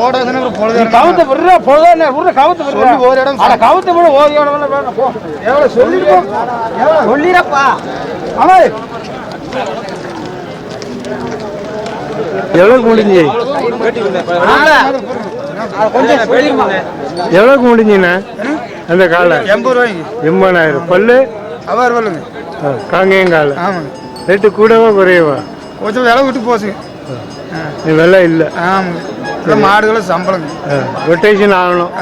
போடாதுன்னு ஒரு பொழுது கவுத்த விடுற பொழுதானே விடுற கவுத்த விடுற. சொல்லி ஒரு இடம் அட கவுத்த விட ஓதி இடம் வேணும் போ. சொல்லிடப்பா. முடிஞ்சுண்ணே அந்த காலை. எண்பது ரூபாய்க்கு. எண்பதாயிரம். பல்லு? அவர் சொல்லுங்க ஆ, காங்கேயம் காலை. ஆமாங்க. ரேட்டு கூடவா குறையவா? கொஞ்சம் விலை விட்டு போச்சுங்க வெலை இல்லை. ஆமாங்க. இந்த மாடுகளை சம்பளங்க ரொட்டேஷன் ஆகணும்.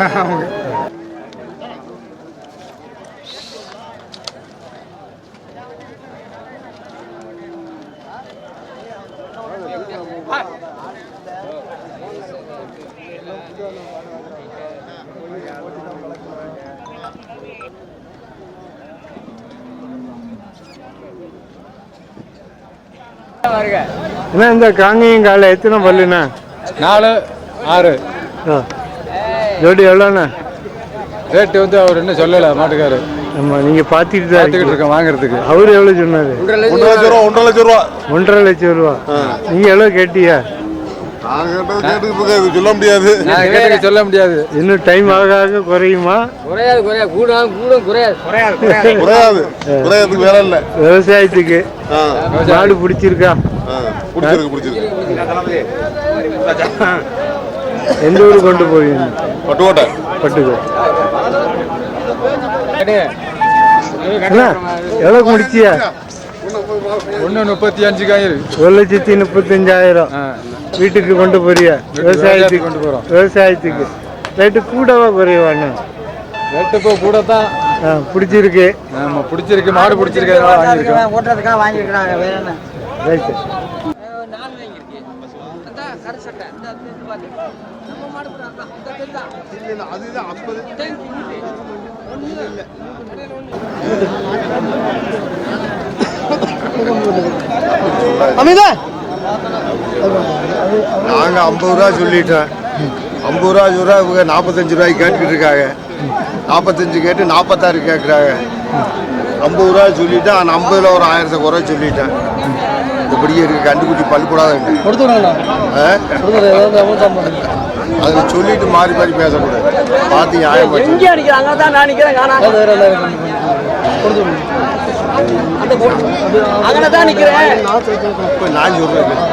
என்ன இந்த காங்கேயம் காலை எத்தனை பல்லுண்ணா? நாலு ஆறு. ஜோடி எவ்வளோண்ணா? ரேட்டு வந்து அவர் இன்னும் சொல்லலை மாட்டுக்காரு ஆமாம் நீங்கள் பார்த்துட்டு தான் பார்த்துக்கிட்டு இருக்கீங்க இருக்கேன் வாங்குறதுக்கு. அவர் எவ்வளோ சொன்னார்? ஒன்றரை லட்சம் ரூபா ஒன்றரை லட்சம் ரூபா. ஒன்றரை லட்சம் ரூபா. நீங்கள் எவ்வளோ கேட்டியா சொல்ல முடியாது. சொல்ல முடியாது. இன்னும் டைம் ஆக ஆக குறையுமா? குறையாது குறையாது. கூட கூட குறையாது. குறையாது குறையாது. குறையாதுக்கு வேலை இல்லை. விவசாயத்துக்கு. ஆ. மாடு பிடிச்சிருக்கு? பிடிச்சிருக்கு எந்த ஊர் கொண்டு போவீங்க? பட்டுக்கோட்டை. பட்டுக்கு அண்ணா எவ்வளோக்கு முடிச்சியா? ஒன்று முப்பத்தி அஞ்சுக்கு ஆயிருக்கு ஒரு லட்சத்தி முப்பத்தஞ்சாயிரம். வீட்டுக்கு கொண்டு போறியா? விவசாயத்துக்கு. கொண்டு போறோம். விவசாயத்துக்கு. ரேட்டு கூடவா குறைவாண்ணா ரேட்டு இப்போ கூட தான் ஆ பிடிச்சிருக்கு. ஆமாம் பிடிச்சிருக்கு. மாடு பிடிச்சிருக்கு. வாங்கியிருக்கோம். ஓட்டுறதுக்காக வாங்கியிருக்கிறாங்க. வேற என்ன? ரைட்டு அமிதா! நாங்கள் ஐம்பது ரூபா சொல்லிட்டோம். ஐம்பது ரூபா ரூபா இவங்க நாற்பத்தஞ்சு ரூபாய்க்கு கேட்டுக்கிட்டு இருக்காங்க. நாற்பத்தஞ்சு கேட்டு நாற்பத்தாறு கேட்குறாங்க ஐம்பது ரூபா சொல்லிட்டேன் ஆனால் ஐம்பதுல ஒரு ஆயிரத்தை குறை சொல்லிட்டேன். இப்படியே இருக்கு கண்டுபிடி பல்கூடாது அதில் சொல்லிட்டு மாறி மாறி பேசக்கூடாது. பார்த்து நியாயம் எங்கே அடிக்கிறாங்க தான் நான் நிற்கிறேன் அங்கே தான் நிற்கிறேன் இப்போ நான் சொல்கிறேன்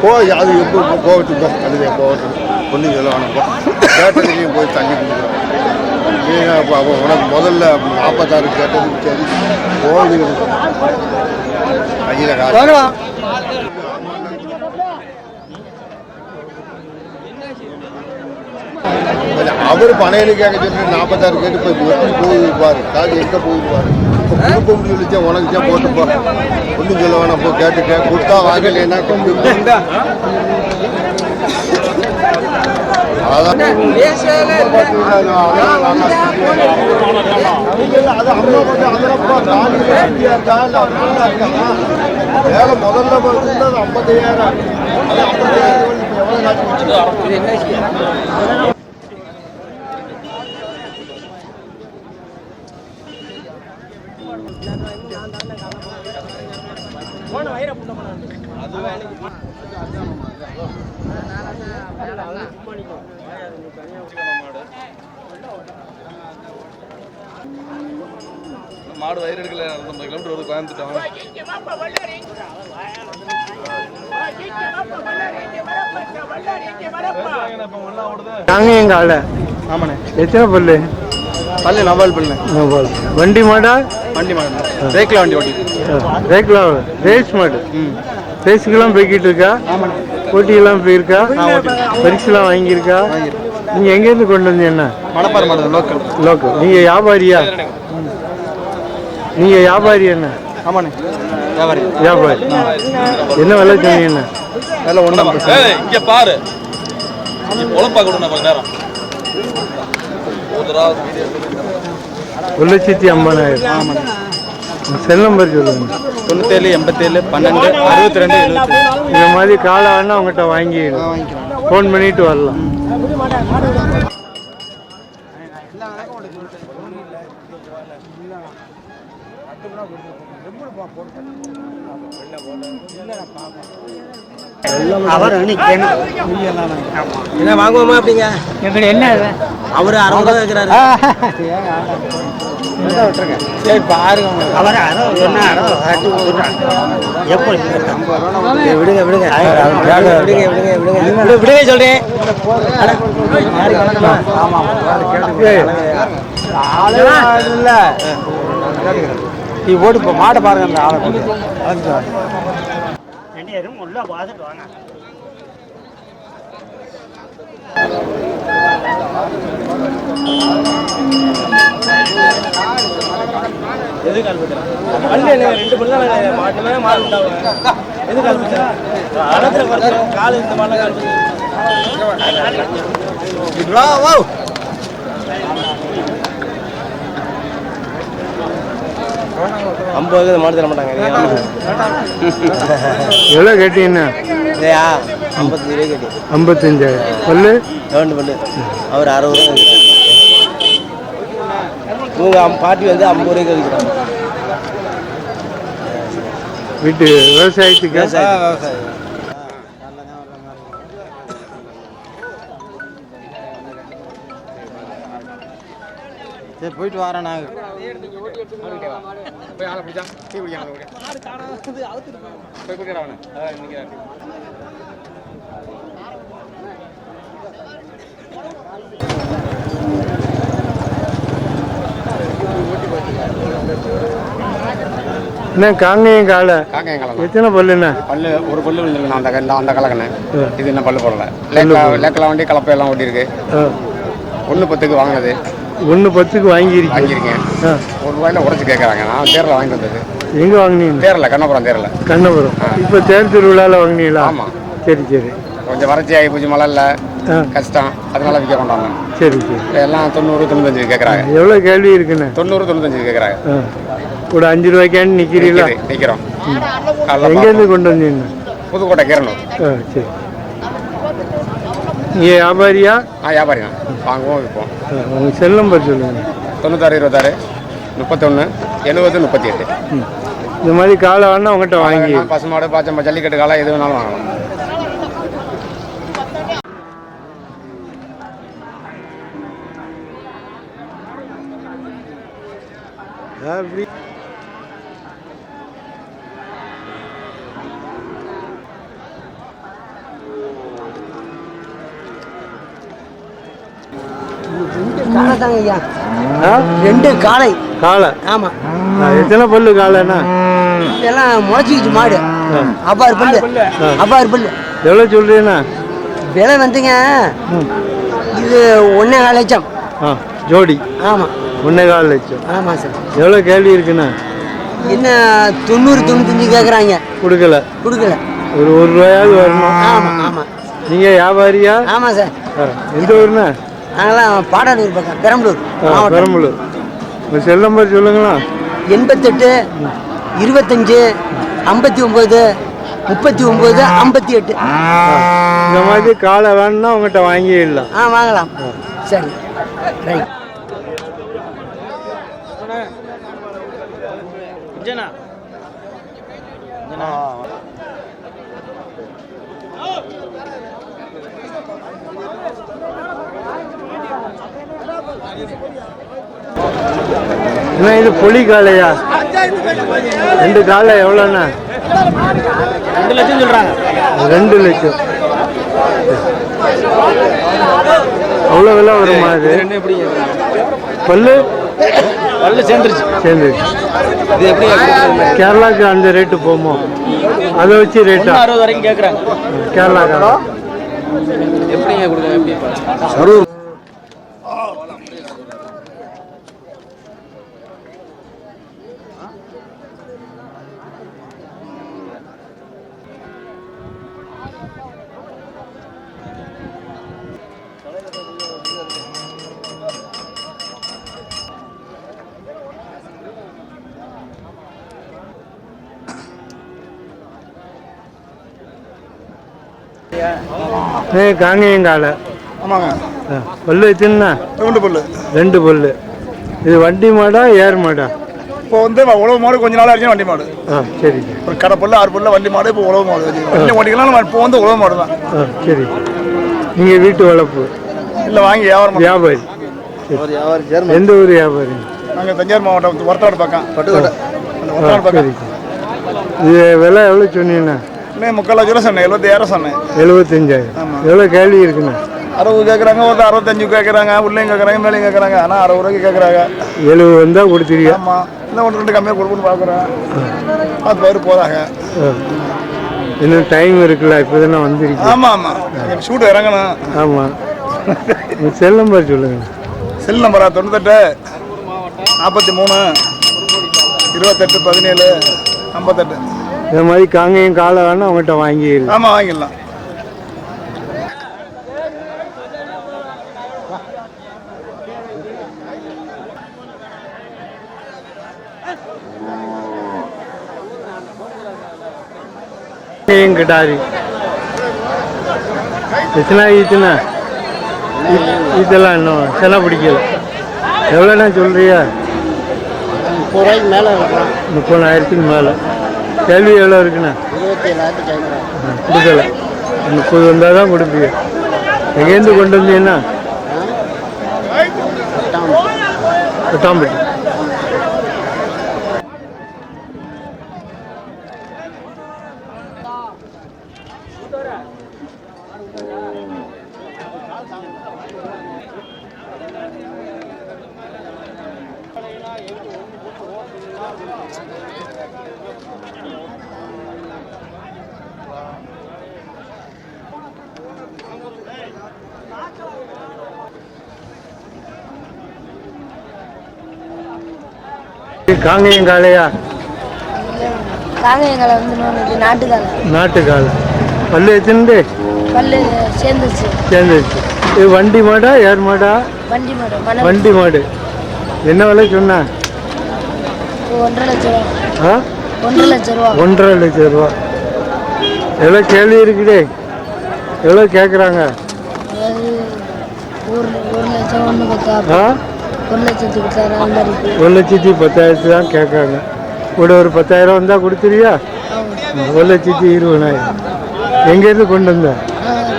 போ அது எப்போ போகட்டும் போ. அதுவே போகட்டும். ஒன்றும் சொல்ல வேணாம் போ. கேட்டதுலேயும் போய் தண்ணி கொடுக்குறோம் உனக்கு முதல்ல நாற்பத்தாறு கேட்டதுக்கு சரி. போகுது. கையில் அவர் பனையில கேட்க சொல்லி நாற்பத்தாறு கேட்டு போய் எப்படி போயிருப்பாரு காது எங்கே போயிருப்பாரு கொடுக்க முடியலச்சா உனக்குச்சா தான் போட்டுப்போ ஒன்றும் சொல்ல வேணாம் போ கேட்டுக்க கொடுத்தா வாங்கலைன்னா இல்லை வேலை முதல்ல பார்த்தீங்கன்னா அது ஐம்பத்தையாயிரம் ஐம்பத்தையாயிரம் எவ்வளோ மாடு வயிறு எடுக்கல ஐம்பது கிலோமீட்டர் வருது கோயம்புத்தூர் காங்கேயம் காலை ஆமாண்ணே. எத்தனை பல்லு? பல்லு நவால் பல்லு நோபால். வண்டி மாடா? வண்டி மாடு ரேக்கில் வண்டி ஓட்டி ரேக்லா ரேஸ் மாடு. ரேஸுக்கெல்லாம் போய்கிட்டு இருக்கா? போட்டியெல்லாம் போயிருக்கா? பரிசுலாம் வாங்கியிருக்கா? நீங்கள் எங்கேருந்து கொண்டு வந்தீங்க மணப்பாறை மாடு லோக்கல் லோக்கல் நீங்கள் வியாபாரியா? நீங்கள் வியாபாரி என்ன? ஆமாண்ணே. வியாபாரி. வியாபாரி. என்ன விலை சொன்னீங்கண்ணா வேலை ஒன்று இங்க பாரு. நேரம். ஒரு லட்சத்தி ஐம்பதாயிரம். செல் நம்பர் சொல்லுங்க. தொண்ணூத்தேழு எண்பத்தேழு பன்னெண்டு அறுபத்தி ரெண்டு எழுபத்தி இந்த மாதிரி காலை வேணா உங்கள்கிட்ட வாங்கிடலாம். ஃபோன் பண்ணிட்டு வரலாம். இல்லை வணக்கம் உனக்கு சொல்லிட்டேன் ஒன்றும் இல்லை இல்லை மட்டும்தான் கொடுத்துருக்கோம் ரொம்ப போட்டேன் இல்லை பார்ப்பேன் என்ன? வாங்குவோமா அப்படிங்க? எப்படி என்ன அவரு அறுபது ரூபா வைக்கிறாரு. சரி பாருங்க அவர் அறுபது எப்படி விடுங்க விடுங்க. விடுங்க விடுங்க விடுங்க விடுங்க சொல்றேன். இல்ல. நீ ஓடு மாட்டை பாருங்க அந்த ஆளை கொண்டு. அழைச்சிட்டு வா. பல்லு இல்லைங்க, ரெண்டு பல்லு தான் மாட்டுமே மாடு உண்டாகுங்க. எது கால் பச்சை? அடத்துல பச்சை, காலு இந்த மாதிரிலாம் கால் பச்சை. ஐம்பது மாடு தர மாட்டாங்க. எவ்வளோ கேட்டீங்கண்ணா இல்லையா? ஐம்பத்தஞ்சு ரூபாய் கேட்டி. ஐம்பத்தஞ்சாயிரம் பல்லு? கவர்மெண்ட் பண்ணு அவர் அறுபது ரூபா இவங்க பாட்டி வந்து ஐம்பது ரூபாய்க்கு வைக்கிறாங்க வீட்டு விவசாயத்துக்கு? சரி போயிட்டு வரேன் நாங்கள் என்ன காங்கேயம் காலை. காக்கையும் கலந்து எத்தனை பல்லுண்ணா பல்லு ஒரு பல்லு விழுந்துருக்கு அந்த இந்த அந்த கலக்கண்ணே. இது இன்னும் பல்லு போடல. லேக்கலா லேக்கலா வண்டி கலப்பையெல்லாம் ஓட்டியிருக்கு ஒன்று பத்துக்கு வாங்கினது. ஒன்று பத்துக்கு வாங்கியிருக்கீங்க. வாங்கியிருக்கேன். ஒரு ரூபாயில உடச்சி கேட்குறாங்க நான் தேரில் வாங்கிட்டு வந்தது. எங்கே வாங்கினீங்க? தேரில் கண்ணபுரம் தேரில். கண்ணபுரம். இப்போ தேர் திருவிழாவில் வாங்கினீங்களா? ஆமாம் சரி சரி. கொஞ்சம் வறட்சி ஆகி போச்சு மழை இல்லை. கஷ்டம். அதனால விற்க கொண்டாங்க சரி சரி. எல்லாம் தொண்ணூறு தொண்ணூத்தஞ்சு கேட்குறாங்க எவ்வளோ கேள்வி இருக்குண்ணே தொண்ணூறு தொண்ணூத்தஞ்சு கேட்குறாங்க ஒரு அஞ்சு ரூபாய்க்கான்னு நிற்கிறீங்களா நிற்கிறோம் எங்கேருந்து கொண்டு வந்தீங்க. புதுக்கோட்டை ஆ சரி. நீங்கள் வியாபாரியா? ஆ வியாபாரி தான். வாங்குவோம் விற்போம். ஆ, உங்க செல் நம்பர் சொல்லுங்கள் தொண்ணூத்தாறு இருபத்தாறு. முப்பத்தொன்று எழுபது முப்பத்தி எட்டு இந்த மாதிரி காலை வேணா உங்கள்கிட்ட வாங்கி பசுமாடு பாச்சம்பா ஜல்லிக்கட்டு காலை எது வேணாலும் வாங்கலாம். அப்படி ரெண்டு காளை காலை. ஆமா. ஆ, எத்தனை பல்லு காலைண்ணா இதெல்லாம் முளைச்சிக்கிச்சு மாடு. அப்பாறு பல்லு. அப்பாறு பல்லு. எவ்வளோ சொல்கிறீண்ணா விலை வந்துங்க. இது ஒன்னே கால் லட்சம். ஆ ஜோடி. ஆமா. ஒன்றே கால் லட்சம். ஆமா சார். எவ்வளோ கேள்வி இருக்குண்ணா? என்ன தொண்ணூறு தொண்ணூத்தஞ்சு கேட்குறாங்க கொடுக்கல. கொடுக்கல. ஒரு ஒரு ரூபாயாவது வரணும். ஆமா ஆமா. நீங்கள் வியாபாரியா? ஆமா சார். எந்த ஊர்ண்ணா? நாங்களாம் பாடாலூர் பக்கம் பெரம்பலூர் பெரம்பலூர். உங்கள் செல் நம்பர் சொல்லுங்களா? எண்பத்தெட்டு இருபத்தஞ்சு ஐம்பத்தி ஒம்பது முப்பத்தி ஒம்பது ஐம்பத்தி எட்டு இந்த மாதிரி காலை வேணும்னா உங்கள்கிட்ட வாங்கிடலாம். ஆ வாங்கலாம். சரி. ரைட் என்ன இது பொலி காளையா? ரெண்டு காலை எவ்வளோண்ணா ரெண்டு லட்சம் சொல்கிறாங்க ரெண்டு லட்சம். அவ்வளோ விலை வருமா அது? பல்லு? பல்லு சேர்ந்துருச்சு. சேர்ந்து இது எப்படி கேரளாக்கு அந்த ரேட்டு போமோ அதை வச்சு ரேட்டா? அறுபது வரைக்கும் கேட்குறாங்க. கேரளா காலை எப்படிங்க கொடுக்குங்க எப்படி? ஏ காங்கேயம் காலை ஆமாங்க பல்லு வச்சுன்னா ரெண்டு பல்லு. ரெண்டு பல்லு. இது வண்டி மாடா ஏர் மாடா? இப்போ வந்து உழவு மாடு கொஞ்ச நாள் ஆச்சு வண்டி மாடு. ஆ சரிங்க ஒரு கடை புல்ல ஆறு புல்ல வண்டி மாடு இப்போ உழவு மாடு வண்டி ஓட்டிக்கலாம் நம்ம இப்போ வந்து உழவு மாடு தான். சரி. நீங்கள் வீட்டு வளர்ப்பு? இல்லை வாங்கி வியாபாரம் வியாபாரி. எந்த ஊர் வியாபாரி? நாங்கள் தஞ்சாவூர் மாவட்டம் ஒரத்தாடு பக்கம். பட்டுக்கோட்டை. ஒரத்தாடு பக்கம். சரி. இது விலை எவ்வளோ சொன்னீங்கண்ணா? இன்னும் முக்கால் லட்ச ரூபா சொன்னேன் எழுபத்தாயிரம் சொன்னேன். எழுபத்தஞ்சாயிரம். எவ்வளோ கேள்வி இருக்குண்ணா? அறுபது கேட்குறாங்க ஒரு அறுபத்தஞ்சு கேட்குறாங்க உள்ளேயும் கேட்குறாங்க மேலேயும் கேட்குறாங்க ஆனால் அறுபது ரூபாய்க்கு கேட்குறாங்க. எழுபது வந்தால் கொடுத்துருவியா? ஆமாம் இன்னும் ஒன்று ரெண்டு கம்மியாக கொடுக்கணும்னு பார்க்குறேன். பார்த்து பேர் போகிறாங்க. இன்னும் டைம் இருக்குல்ல இப்போ தானே வந்துருக்கு. ஆமாம் ஆமாம் ஷூட் இறங்கணும். ஆமாம் செல் நம்பர் சொல்லுங்கள் செல் நம்பரா தொண்ணூத்தெட்டு நாற்பத்தி மூணு இருபத்தெட்டு பதினேழு ஐம்பத்தெட்டு. இந்த மாதிரி காங்கையும் காலை வேணா அவங்ககிட்ட வாங்கிடுது ஆமாம் வாங்கிடலாம். கிடாரி எத்தனை ஈத்துண்ணா இதெல்லாம் இன்னும் சென பிடிக்கல எவ்வளோண்ணா சொல்றியா முப்பது ரூபாய்க்கு மேலே இருக்கலாம் முப்பதாயிரத்துக்கு மேலே கேள்வி எவ்வளோ இருக்குண்ணா கொடுக்கல முப்பது வந்தால் தான் கொடுப்பீங்க எங்கேருந்து கொண்டு வந்தீங்கன்னா கொட்டாம்பட்டி காங்கேயம் காளையா காங்கயங்களை வந்து நாட்டுக்கால நாட்டு காளை பல்லு எத்தனை பல்லு சேர்ந்துச்சு. சேர்ந்துருச்சு இது வண்டி மாடா ஏர் மாடா? வண்டி மாடு வண்டி மாடு. என்ன விலை சொன்னா? ஒன்றரை லட்ச ரூபா. ஒன்றரை லட்ச ரூபா. ஒன்றரை லட்சம் ரூபா. எவ்வளோ கேள்வி இருக்குடே எவ்வளோ கேட்குறாங்க ஒரு ஒரு லட்சம் ஒன்று பத்தா லட்சத்தி பத்தாயிரத்து தான் கேட்குறாங்க கூட ஒரு பத்தாயிரம் வந்தால் கொடுத்துருவியா? ஒரு லட்சத்தி இருபதாயிரம். எங்கேருந்து கொண்டு வந்த?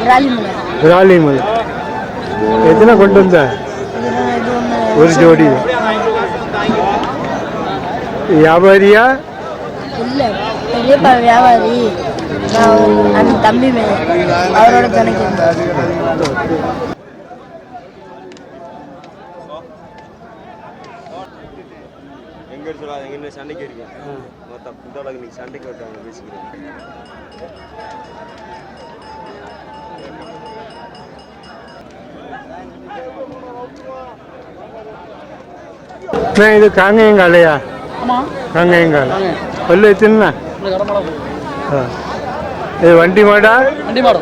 விராலிமலை ராலிமலை எத்தனை கொண்டு வந்த? ஒரு ஜோடி. வியாபாரியா? இல்லை பெரியப்பா வியாபாரி. நான் தம்பி அவரோட வந்தேன். எங்க சொல்லாத எங்க சண்டைக்கு இருக்கேன் சண்டைக்கு பேசிக்கிறேன் அண்ணா, இது காங்கேயங்காலையா காங்கேயங்காலை பல்லு எத்தனை? ஆ. இது வண்டி மாடா? வண்டி மாடு.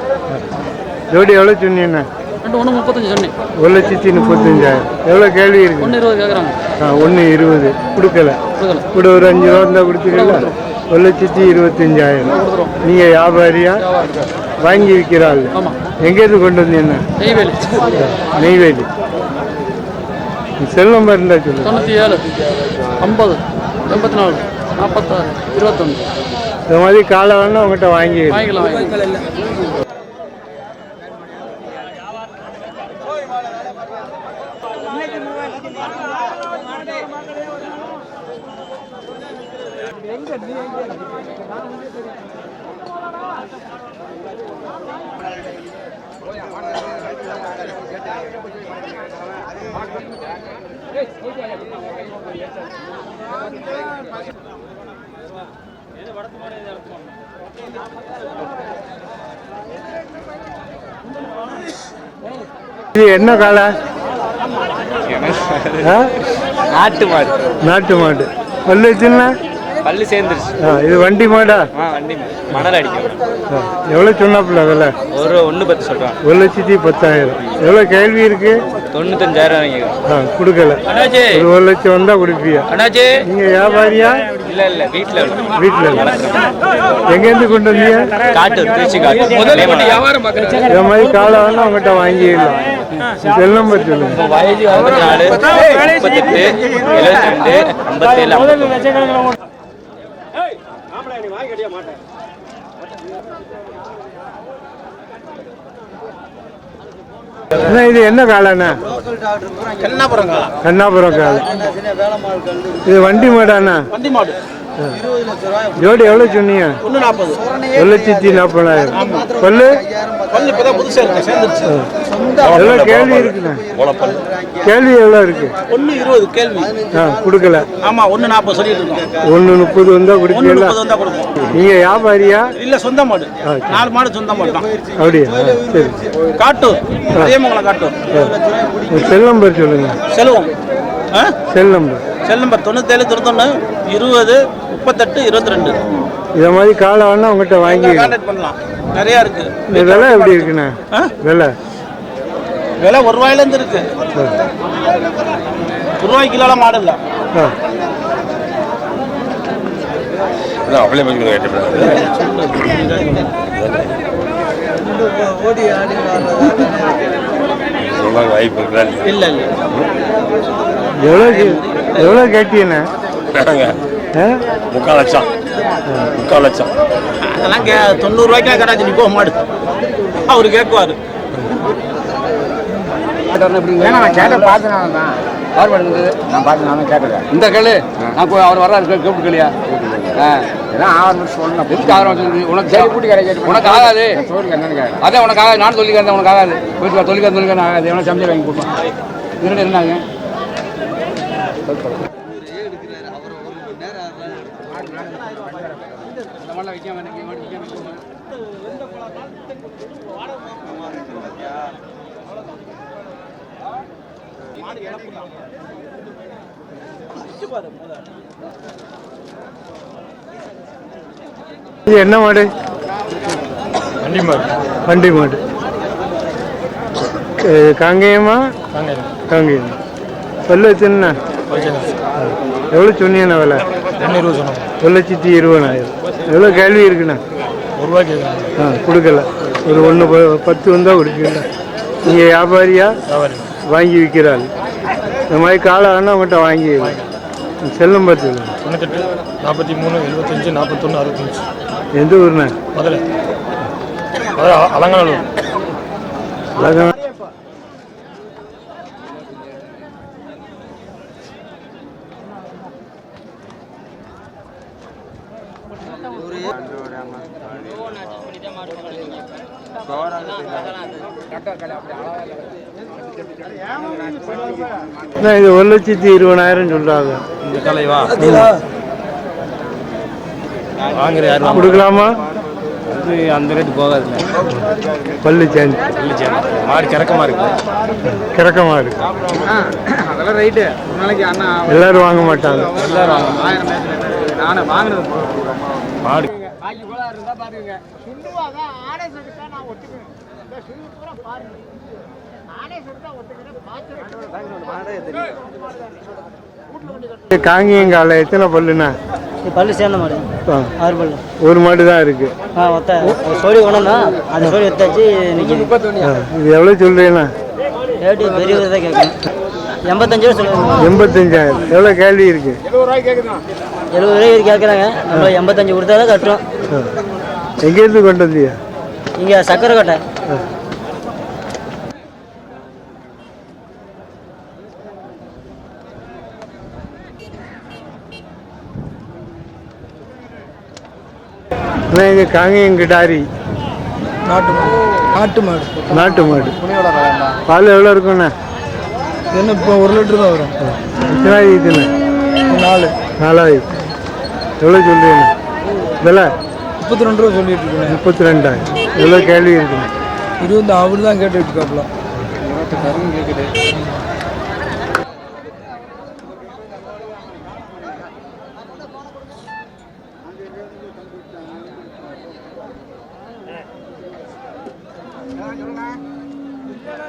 ஜோடி எவ்வளோ சொன்னீங்கண்ணா ரெண்டு ஒன்று முப்பத்தஞ்சு சொன்னேன். ஒரு லட்சத்தி முப்பத்தஞ்சாயிரம். எவ்வளோ கேள்வி இருக்கு? ஒன்று இருபது கேட்குறாங்க ஆ ஒன்று இருபது. கொடுக்கல. கொடுக்கல. கூட ஒரு அஞ்சு ரூபா இருந்தால் கொடுத்துருக்கீங்களா ஒரு லட்சத்தி இருபத்தஞ்சாயிரம். நீங்கள் வியாபாரியா? வாங்கி விற்கிறாள் எங்கேருந்து கொண்டு வந்தீங்கண்ணா நெய்வேலி. நெய்வேலி. செல் நம்பர் சொல்லுங்கள் தொண்ணூற்றி ஏழு. ஐம்பது. எண்பத்தி நாலு நாற்பத்தாறு இருபத்தொன்று. இந்த மாதிரி காலை வேணா உங்கள்கிட்ட வாங்கி வாங்கிக்கலாம். இது என்ன காலை? நாட்டு மாடு. நாட்டு மாடு. பல்லு வச்சுன்னா பல்லு சேர்ந்துருச்சு. இது வண்டி மாடா? வண்டி மணல் அடிக்கும். எவ்வளோ சொன்னாப்புல விலை ஒரு ஒன்று பத்து சொல்கிறான் ஒரு லட்சத்தி பத்தாயிரம். எவ்வளோ கேள்வி இருக்கு? தொண்ணூத்தஞ்சாயிரம் கொடுக்கல. அண்ணாச்சி ஒரு ஒரு லட்சம் வந்தா கொடுப்பியா? அண்ணாச்சி நீங்க வியாபாரியா? இல்ல இல்ல வீட்டுல வீட்டுல எங்கேருந்து கொண்டு வந்தீங்க? காட்டு திருச்சி காட்டு. முதல்ல வியாபாரம் இந்த மாதிரி காலை வேணா உங்ககிட்ட வாங்கிடலாம். செல் நம்பர் சொல்லுங்க. வயசு ஐம்பத்தி நாலு முப்பத்தெட்டு எழுபத்தி ரெண்டு ஐம்பத்தேழு அண்ணா இது என்ன காலைண்ணா கண்ணாபுரம் காலம் கண்ணாபுரம் இது வண்டி மாடாண்ணா வண்டி மாடு. ஜோடி எவ்வளோ சொன்னீங்க? ஒரு லட்சத்தி நாற்பதாயிரம். பல்லு எவ்வளோ கேள்வி இருக்குண்ணா? கேள்வி எவ்வளோ இருக்கு? ஒன்று இருபது கேள்வி. ஆ கொடுக்கல. ஆமா ஒன்று நாற்பது சொல்லிட்டு இருக்கோம். ஒன்று முப்பது வந்தா ஒன்று கொடுப்பீங்களா? முப்பது வந்தா கொடுப்போம். நீங்க வியாபாரியா? இல்ல சொந்த மாடு. நாலு மாடு சொந்த மாடு தான். அப்படியா? சரி. காட்டூர். அதேமங்கலம் காட்டூர். செல் நம்பர் சொல்லுங்க. Selvam? Cell number. Cell number தொண்ணூத்தேழு தொண்ணூத்தொன்று இருபது முப்பத்தெட்டு இருபத்தி ரெண்டு இதை மாதிரி காலை வேணா உங்ககிட்ட வாங்கி கான்டாக்ட் பண்ணலாம். நிறையா இருக்கு. இந்த விலை எப்படி இருக்குண்ணா? ஆ? விலை? விலை ஒரு ரூபாயிலேருந்து இருக்கு. ஒரு ரூபாய் கிலோலாம் மாடு இல்லை. ஆ. வாய்ப்பு இருக்கிறாங்க இல்லை இல்லை. எவ்வளோ கே- எவ்வளோ கேட்டீங்கண்ணா? ஆ முக்கால் லட்சம். முக்கால் லட்சம். அதெல்லாம் கே தொண்ணூறுரூவாய்க்கெலாம் கடாச்சு நீ போக மாடு. அவர் கேட்குவார். நான் கேட்ட பார்த்து நான் தான் நான் பார்த்து நான் கேட்டுறேன் இந்த கேளு. நான் போய் அவர் வர்றாரு கூப்பிட்டு கேளியா. உனக்கு ஆகாது. அதான் உனக்கு ஆகாது. நான் சொல்லிக்கிறேன் உனக்கு ஆகாது. போயிட்டு சொல்லிக்க சொல்லிக்க ஆகாது. எவனா சமைச்சு வாங்கி கொடுப்பேன். என்ன ஆகும் இந்த மாதிரிலாம் வைக்காம எனக்கு இந்த மாதிரி வைக்காம வைக்காம. இது என்ன மாடு? வண்டி மாடு. வண்டி மாடு. காங்கேயமா? காங்கேயம். பல்லு வச்சுன்னா எவ்வளோ சொன்னீங்கண்ணா விலை? ஒரு லட்சத்தி இருபதாயிரம். எவ்வளோ கேள்வி இருக்குண்ணா? கேட்குறாங்க ஆ கொடுக்கல. ஒரு ஒன்று பத்து வந்தால் கொடுப்பீங்களா நீங்கள் வியாபாரியா வாங்கி விற்கிறாள் இந்த மாதிரி காலை வேணா அவங்ககிட்ட வாங்கி செல் நம்பர் சொல்லுங்க தொண்ணூத்தெட்டு நாற்பத்தி மூணு எழுபத்தஞ்சு நாற்பத்தொன்று அறுபத்தஞ்சு. எந்த ஊர்ண்ணா? முதல்ல அலங்காநல்லூர். அழகா அண்ணா, இது ஒரு லட்சத்தி இருபதாயிரம் சொல்றாங்க. இந்த கலைவா? வாங்குற யார் கொடுக்கலாமா? வந்து அந்த ரேட்டு போகாதுல்ல பல்லு சேஞ்ச் இல்லைச்சா மாடு கிறக்கமாக இருக்கு. கிறக்கமா இருக்கு. அதெல்லாம் ரைட்டு ஒரு நாளைக்கு அண்ணா எல்லாரும் வாங்க மாட்டாங்க. எல்லாரும் ஆயிரம் நானே வாங்கினது மாடு. காங்கியங்கால எத்தனை பல்லுண்ணா? பல்லு சேர்ந்த மாடு. ஆறு பல்லு. ஒரு மாடு தான் இருக்கு. ஆ ஒத்த. சோடி கொண்டா அந்த சோடி ஒத்தாச்சு இது எவ்வளோ சொல்றீங்கண்ணா? ரேட்டு பெரிய தான் எண்பத்தஞ்சு ரூபா சொல்லுவாங்க எண்பத்தஞ்சாயிரம். எவ்வளோ கேள்வி இருக்கு? எழுபது ரூபாய்க்கு கேட்குறாங்க. நம்ம எண்பத்தஞ்சு கொடுத்தா தான் கட்டுறோம். எங்கேருந்து கொண்டு வந்தியா? இங்கே சக்கரை கட்டை அண்ணா இது காங்கேயம் கிடாரி. நாட்டு மாடு. நாட்டு மாடு. நாட்டு மாடு. பால் எவ்வளோ இருக்குண்ணா என்ன இப்போ ஒரு லிட்டர் தான் வரும். எத்தனை இதுண்ணா? நாலு. நாலாயிரம் எவ்வளோ சொல்றீங்க? விலை? முப்பத்தி ரெண்டு ரூபா சொல்லிட்டு இருக்கேன். முப்பத்தி ரெண்டாயிரம் எவ்வளோ கேள்வி இருக்குண்ணா? இருபது அவர் தான் கேட்டுட்டு இருக்காப்புல.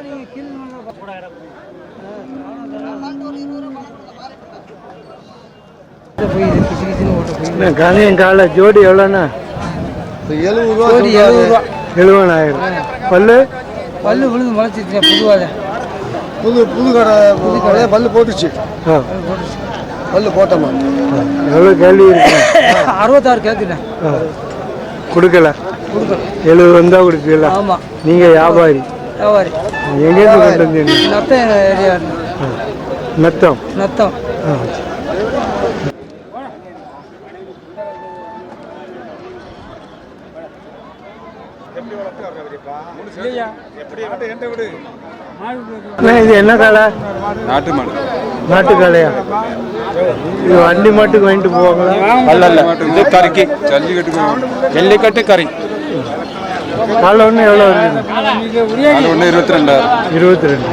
நீங்கள் கீழ் கால ஜோடி எவ்வளோண்ணா? எழுபது ரூபா ஜோடி எழுபது ரூபா. பல்லு? பல்லு விழுந்து முளைச்சிருச்சு புதுவாக புது புது கடை புது பல்லு போட்டுச்சு. பல்லு போட்டோமா? எவ்வளோ கேள்வி அறுபத்தாறு கேட்குண்ணே. கொடுக்கல. கொடுக்கல. எழுபது வந்தால் கொடுக்கல ஆமாம் நீங்கள் வியாபாரி. வியாபாரி எங்கேருந்து கொண்டு வந்தீங்க நத்தம் ஏரியா நத்தம் நத்தம் ஆ அண்ணா, இது என்ன காலை நாட்டு மாடு நாட்டு காளையா இது வண்டி மாட்டுக்கு வாங்கிட்டு போவாங்களா அல்ல அல்ல இது கறிக்கு ஜல்லிக்கட்டுக்கு ஜல்லிக்கட்டு கறி காலை ஒன்று எவ்வளோ வருது? ஒன்று இருபத்தி ரெண்டாயிரம் இருபத்தி ரெண்டு.